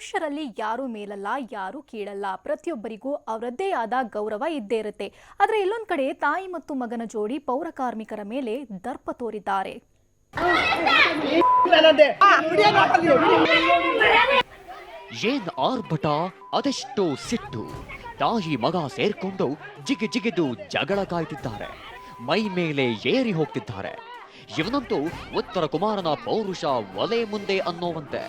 ಮನುಷ್ಯರಲ್ಲಿ ಯಾರು ಮೇಲಲ್ಲ, ಯಾರು ಕೀಳಲ್ಲ. ಪ್ರತಿಯೊಬ್ಬರಿಗೂ ಅವರದ್ದೇ ಆದ ಗೌರವ ಇದ್ದೇ ಇರುತ್ತೆ. ಆದರೆ ಇಲ್ಲೊಂದ್ ಕಡೆ ತಾಯಿ ಮತ್ತು ಮಗನ ಜೋಡಿ ಪೌರ ಕಾರ್ಮಿಕರ ಮೇಲೆ ದರ್ಪ ತೋರಿದ್ದಾರೆ. ಏನ್ ಆರ್ಭಟ? ಅದೆಷ್ಟೋ ಸಿಟ್ಟು. ತಾಯಿ ಮಗ ಸೇರ್ಕೊಂಡು ಜಿಗಿ ಜಿಗಿದು ಜಗಳ ಕಾಯ್ತಿದ್ದಾರೆ. ಮೈ ಮೇಲೆ ಏರಿ ಹೋಗ್ತಿದ್ದಾರೆ. ಇವನಂತೂ ಉತ್ತರ ಕುಮಾರನ ಪೌರುಷ ಒಲೆ ಮುಂದೆ ಅನ್ನೋವಂತೆ.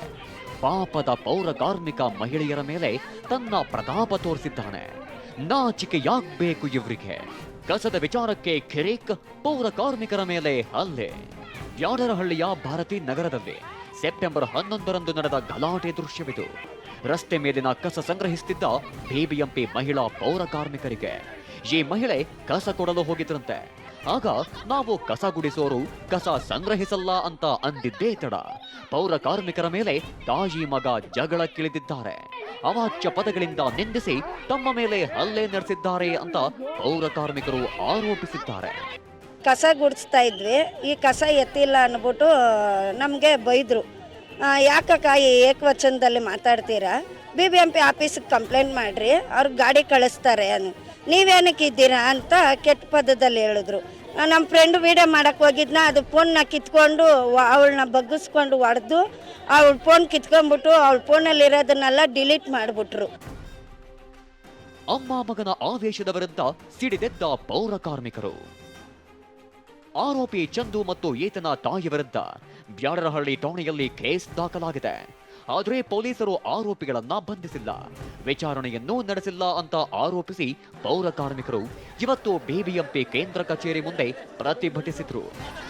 ಪಾಪದ ಪೌರ ಕಾರ್ಮಿಕ ಮಹಿಳೆಯರ ಮೇಲೆ ತನ್ನ ಪ್ರತಾಪ ತೋರಿಸಿದ್ದಾನೆ. ನಾಚಿಕೆ ಯಾಗ್ಬೇಕು ಇವರಿಗೆ. ಕಸದ ವಿಚಾರಕ್ಕೆ ಕಿರಿಕ್ ಪೌರ ಕಾರ್ಮಿಕರ ಮೇಲೆ ಹಲ್ಲೆ. ಯಾಡರಹಳ್ಳಿಯ ಭಾರತಿ ನಗರದಲ್ಲಿ ಸೆಪ್ಟೆಂಬರ್ ಹನ್ನೊಂದರಂದು ನಡೆದ ಗಲಾಟೆ ದೃಶ್ಯವಿದು. ರಸ್ತೆ ಮೇಲಿನ ಕಸ ಸಂಗ್ರಹಿಸುತ್ತಿದ್ದ ಬಿಬಿಎಂಪಿ ಮಹಿಳಾ ಪೌರ ಕಾರ್ಮಿಕರಿಗೆ ಈ ಮಹಿಳೆ ಕಸ ಕೊಡಲು ಹೋಗಿದ್ರಂತೆ. ಆಗ ನಾವು ಕಸ ಗುಡಿಸೋರು, ಕಸ ಸಂಗ್ರಹಿಸಲ್ಲ ಅಂತ ಅಂದಿದ್ದೇ ತಡ. ಪೌರ ಕಾರ್ಮಿಕರ ಮೇಲೆ ತಾಯಿ ಮಗ ಜಗಳಕ್ಕಿಳಿದಿದ್ದಾರೆ ಅವಾಚ್ಯ ಪದಗಳಿಂದ ನಿಂದಿಸಿ ತಮ್ಮ ಮೇಲೆ ಹಲ್ಲೆ ನಡೆಸಿದ್ದಾರೆ ಅಂತ ಪೌರ ಕಾರ್ಮಿಕರು ಆರೋಪಿಸಿದ್ದಾರೆ. ಕಸ ಗುಡಿಸ್ತಾ ಇದ್ವಿ. ಈ ಕಸ ಎತ್ತಿಲ್ಲ ಅನ್ಬಿಟ್ಟು ನಮಗೆ ಬೈದರು. ಯಾಕಕ್ಕ ಈ ಏಕವಚನದಲ್ಲಿ ಮಾತಾಡ್ತೀರಾ? ಬಿ ಬಿ ಎಂ ಪಿ ಆಫೀಸ್ಗೆ ಕಂಪ್ಲೇಂಟ್ ಮಾಡಿರಿ ಅವ್ರಿಗೆ ಗಾಡಿ ಕಳಿಸ್ತಾರೆ ಅನ್ ನೀವೇನಕ್ಕೆ ಇದ್ದೀರಾ ಅಂತ ಕೆಟ್ಟ ಪದದಲ್ಲಿ ಹೇಳಿದ್ರು. ನಮ್ಮ ಫ್ರೆಂಡ್ ವೀಡಿಯೋ ಮಾಡಕ್ಕೆ ಹೋಗಿದ್ನ, ಅದು ಫೋನ್ನ ಕಿತ್ಕೊಂಡು ಅವಳನ್ನ ಬಗ್ಗಿಸ್ಕೊಂಡು ಹೊಡೆದು, ಅವಳ ಫೋನ್ ಕಿತ್ಕೊಂಡ್ಬಿಟ್ಟು ಅವಳ ಫೋನಲ್ಲಿ ಇರೋದನ್ನೆಲ್ಲ ಡಿಲೀಟ್ ಮಾಡಿಬಿಟ್ರು. ಅಮ್ಮ ಮಗನ ಆವೇಶದ ವಿರುದ್ಧ ಸಿಡಿದೆದ್ದ ಪೌರ ಕಾರ್ಮಿಕರು. ಆರೋಪಿ ಚಂದು ಮತ್ತು ಈತನ ತಾಯಿ ವಿರುದ್ಧ ಬ್ಯಾಡರಹಳ್ಳಿ ಠಾಣೆಯಲ್ಲಿ ಕೇಸ್ ದಾಖಲಾಗಿದೆ. ಆದರೆ ಪೊಲೀಸರು ಆರೋಪಿಗಳನ್ನ ಬಂಧಿಸಿಲ್ಲ. ವಿಚಾರಣೆಯನ್ನೂ ನಡೆಸಿಲ್ಲ ಅಂತ ಆರೋಪಿಸಿ ಪೌರ ಕಾರ್ಮಿಕರು ಇವತ್ತು ಬಿಬಿಎಂಪಿ ಕೇಂದ್ರ ಕಚೇರಿ ಮುಂದೆ ಪ್ರತಿಭಟಿಸಿದ್ರು.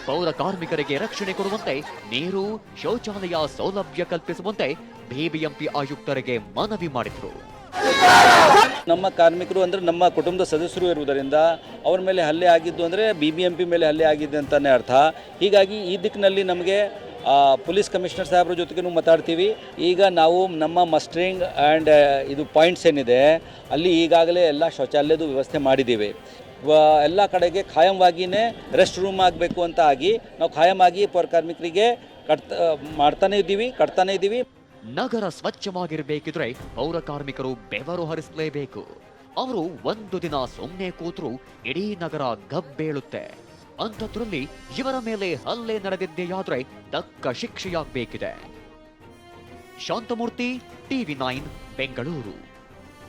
ಪೌರ ಕಾರ್ಮಿಕರಿಗೆ ರಕ್ಷಣೆ ಕೊಡುವಂತೆ ನೀರು, ಶೌಚಾಲಯ ಸೌಲಭ್ಯ ಕಲ್ಪಿಸುವಂತೆ ಬಿಬಿಎಂಪಿ ಆಯುಕ್ತರಿಗೆ ಮನವಿ ಮಾಡಿದ್ರು. ನಮ್ಮ ಕಾರ್ಮಿಕರು ಅಂದರೆ ನಮ್ಮ ಕುಟುಂಬದ ಸದಸ್ಯರು ಇರುವುದರಿಂದ ಅವ್ರ ಮೇಲೆ ಹಲ್ಲೆ ಆಗಿದ್ದು ಅಂದರೆ ಬಿ ಬಿ ಎಂ ಪಿ ಮೇಲೆ ಹಲ್ಲೆ ಆಗಿದೆ ಅಂತಲೇ ಅರ್ಥ. ಹೀಗಾಗಿ ಈ ದಿಕ್ಕಿನಲ್ಲಿ ನಮಗೆ ಪೊಲೀಸ್ ಕಮಿಷನರ್ ಸಾಹೇಬ್ರ ಜೊತೆಗೂ ಮಾತಾಡ್ತೀವಿ. ಈಗ ನಾವು ನಮ್ಮ ಮಸ್ಟ್ರಿಂಗ್ ಆ್ಯಂಡ್ ಇದು ಪಾಯಿಂಟ್ಸ್ ಏನಿದೆ, ಅಲ್ಲಿ ಈಗಾಗಲೇ ಎಲ್ಲ ಶೌಚಾಲಯದ ವ್ಯವಸ್ಥೆ ಮಾಡಿದ್ದೀವಿ. ಎಲ್ಲ ಕಡೆಗೆ ಖಾಯಂವಾಗಿಯೇ ರೆಸ್ಟ್ ರೂಮ್ ಆಗಬೇಕು ಅಂತ ಆಗಿ, ನಾವು ಖಾಯಮಾಗಿ ಪೌರ ಕಾರ್ಮಿಕರಿಗೆ ಕಟ್ತ ಮಾಡ್ತಾನೇ ಇದ್ದೀವಿ, ಕಟ್ತಾನೇ ಇದ್ದೀವಿ. ನಗರ ಸ್ವಚ್ಛವಾಗಿರಬೇಕಿದ್ರೆ ಪೌರ ಕಾರ್ಮಿಕರು ಬೆವರು ಹರಿಸಲೇಬೇಕು. ಅವರು ಒಂದು ದಿನ ಸುಮ್ಮನೆ ಕೂತರೂ ಇಡೀ ನಗರ ಗಬ್ಬೇಳುತ್ತೆ. ಅಂಥದ್ರಲ್ಲಿ ಇವರ ಮೇಲೆ ಹಲ್ಲೆ ನಡೆದಿದ್ದೆಯಾದರೆ ತಕ್ಕ ಶಿಕ್ಷೆಯಾಗಬೇಕಿದೆ. Shanthamurthy TV nine Bengaluru.